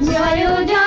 জয় জয় মা